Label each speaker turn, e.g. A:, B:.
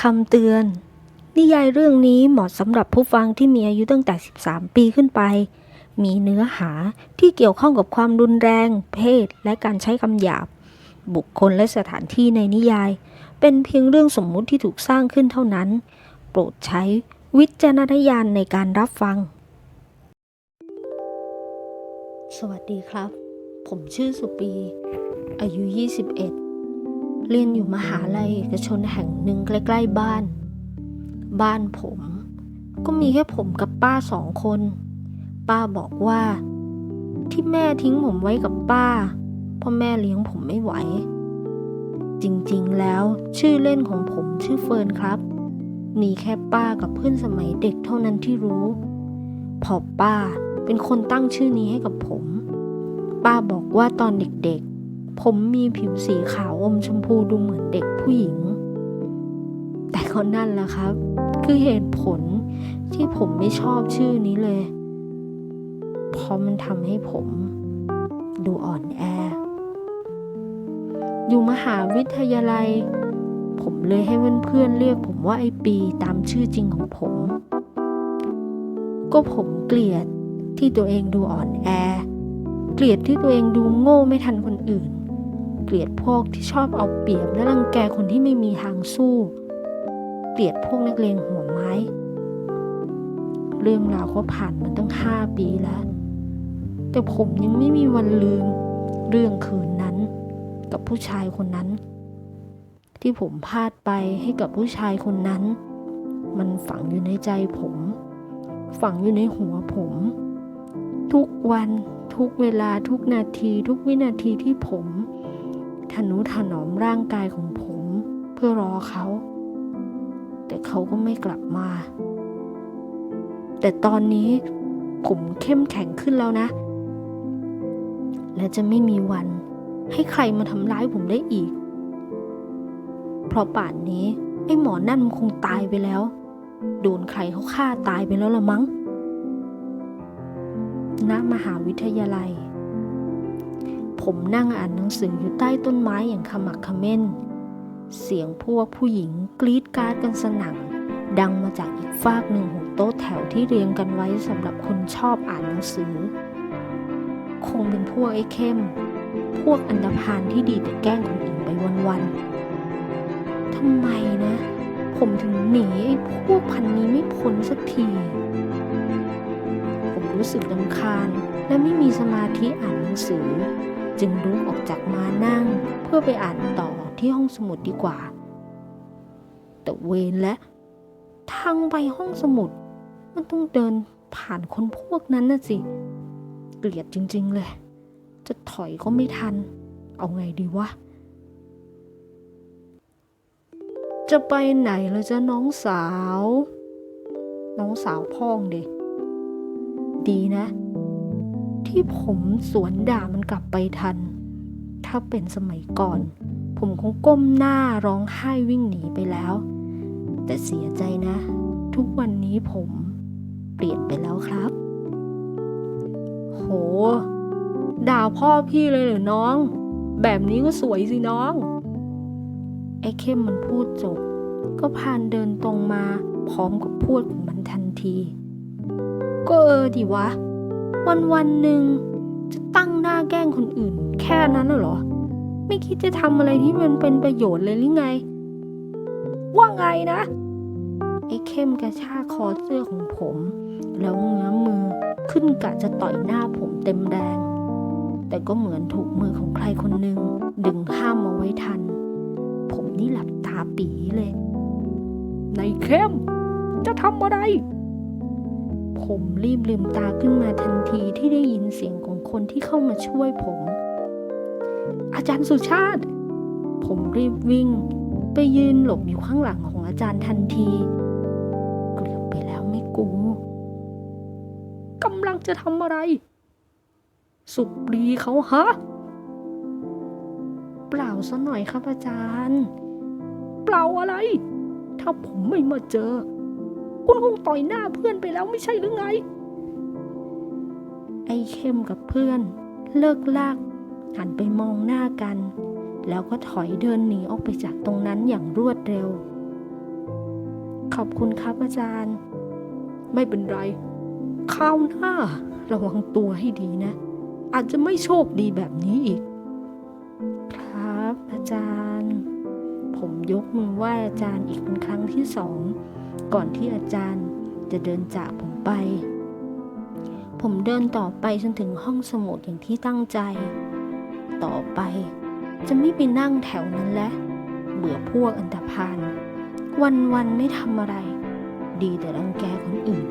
A: คำเตือน นิยายเรื่องนี้เหมาะสำหรับผู้ฟังที่มีอายุตั้งแต่ 13 ปีขึ้นไป มีเนื้อหาที่เกี่ยวข้องกับความรุนแรง เพศ และการใช้คำหยาบ บุคคลและสถานที่ในนิยาย เป็นเพียงเรื่องสมมุติที่ถูกสร้างขึ้นเท่านั้น โปรดใช้วิจารณญาณในการรับฟัง สวัสดีครับ ผมชื่อสุปี อายุ 21 เรียนอยู่มหาลัยเอกชนแห่งหนึ่งใกล้ๆบ้าน บ้านผม ก็มีแค่ผมกับป้าสองคน ป้าบอกว่า ที่แม่ทิ้งผมไว้กับป้าเพราะแม่เลี้ยงผมไม่ไหว จริงๆแล้วชื่อเล่นของผมชื่อเฟิร์นครับ มีแค่ป้ากับเพื่อนสมัยเด็กเท่านั้นที่รู้พอป้าเป็นคนตั้งชื่อนี้ให้กับผม ป้าบอกว่าตอนเด็กๆ ผมมีผิวสีขาวอมชมพูดูเหมือนเด็กผู้หญิง แต่ก็นั่นแหละครับ คือเหตุผลที่ผมไม่ชอบชื่อนี้เลย เพราะมันทำให้ผม ดูอ่อนแอ อยู่มหาวิทยาลัย ผมเลยให้เพื่อนๆเรียกผมว่าไอปีตามชื่อจริงของผม ก็ผมเกลียดที่ตัวเองดูอ่อนแอ เกลียดที่ตัวเองดูโง่ไม่ทันคนอื่น เกลียดพวกที่ชอบเอาเปรียบและรังแกคนที่ไม่มีทางสู้ เกลียดพวกนักเลงหัวไม้ เรื่องราวก็ผ่านมาตั้งห้าปีแล้ว แต่ผมยังไม่มีวันลืมเรื่องคืนนั้น กับผู้ชายคนนั้น ที่ผมพลาดไปให้กับผู้ชายคนนั้น มันฝังอยู่ในใจผม ฝังอยู่ในหัวผม ทุกวันทุกเวลาทุกนาทีทุกวินาทีที่ผม ทนุถนอมร่างกายของผม เพื่อรอเขา แต่เขาก็ไม่กลับมา แต่ตอนนี้ผมเข้มแข็งขึ้นแล้วนะ และจะไม่มีวันให้ใครมาทำร้ายผมได้อีก เพราะป่านนี้ ไอ้หมอนั่นมันคงตายไปแล้ว โดนใครเขาฆ่าตายไปแล้วละมั้งณมหาวิทยาลัย ผมนั่งอ่านหนังสืออยู่ใต้ต้นไม้อย่างขมักขม้น เสียงพวกผู้หญิงกรีดการาดกันสนั่นดังมาจากอีกฟากหนึ่งของโต๊ะแถวที่เรียงกันไว้สำหรับคนชอบอ่านหนังสือ คงเป็นพวกไอ้เข้ม พวกอันดพานที่ดีแต่แกล้งคนอื่นไปวันๆทำไมนะ ผมถึงหนีไอ้พวกพันนี้ไม่พ้นสักที ผมรู้สึกลำคาญและไม่มีสมาธิอ่านหนังสือ จึงลุกออกจากมานั่ง เพื่อไปอ่านต่อที่ห้องสมุดดีกว่า แต่เวรและ ทางไปห้องสมุด มันต้องเดินผ่านคนพวกนั้นน่ะสิ เกลียดจริง ๆ เลย จะถอยก็ไม่ทัน เอาไงดีวะ จะไปไหนแล้วจ้ะน้องสาว น้องสาวพ่องเด็ดีนะ ที่ผมสวนด่ามันกลับไปทัน ถ้าเป็นสมัยก่อน ผมคงก้มหน้าร้องไห้วิ่งหนีไปแล้ว แต่เสียใจนะ ทุกวันนี้ผมเปลี่ยนไปแล้วครับ โห ด่าพ่อพี่เลยเหรอน้อง แบบนี้ก็สวยสิน้อง ไอ้เข้มมันพูดจบ ก็พานเดินตรงมาพร้อมกับพูดของมันทันที ก็เออดิวะ วันวันหนึ่งจะตั้งหน้าแกล้งคนอื่น แค่นั้นน่ะเหรอ ไม่คิดจะทำอะไรที่มันเป็นประโยชน์เลยหรือไง ว่าไงนะ ไอ้เข้มกระชากคอเสื้อของผม แล้วเงื้อมือขึ้นกะจะต่อยหน้าผมเต็มแรง แต่ก็เหมือนถูกมือของใครคนหนึ่งดึงห้ามเอาไว้ทัน ผมนี่หลับตาปีเลย ในเข้ม จะทำอะไร ผมรีบลืมตาขึ้นมาทันทีที่ได้ยินเสียงของคนที่เข้ามาช่วยผม อาจารย์สุชาติ ผมรีบวิ่ง ไปยืนหลบอยู่ข้างหลังของอาจารย์ทันที เกือบไปแล้วไม่กูกำลังจะทำอะไร สุปรีเขาฮะ เปล่าซะหน่อยครับอาจารย์ เปล่าอะไร ถ้าผมไม่มาเจอ คุณคงต่อยหน้าเพื่อนไปแล้วไม่ใช่หรือไง ไอ้เข้มกับเพื่อน เลิกลาก หันไปมองหน้ากัน แล้วก็ถอยเดินหนีออกไปจากตรงนั้นอย่างรวดเร็ว ขอบคุณครับอาจารย์ ไม่เป็นไรคราวหน้า ระวังตัวให้ดีนะ อาจจะไม่โชคดีแบบนี้อีก ครับอาจารย์ ผมยกมือไหว้อาจารย์อีกเป็นครั้งที่สอง ก่อนที่อาจารย์จะเดินจากผมไป ผมเดินต่อไปจนถึงห้องสมุดอย่างที่ตั้งใจ ต่อไปจะไม่ไปนั่งแถวนั้นแล้ว เบื่อพวกอันตรพานวันวันไม่ทำอะไร ดีแต่รังแกคนอื่น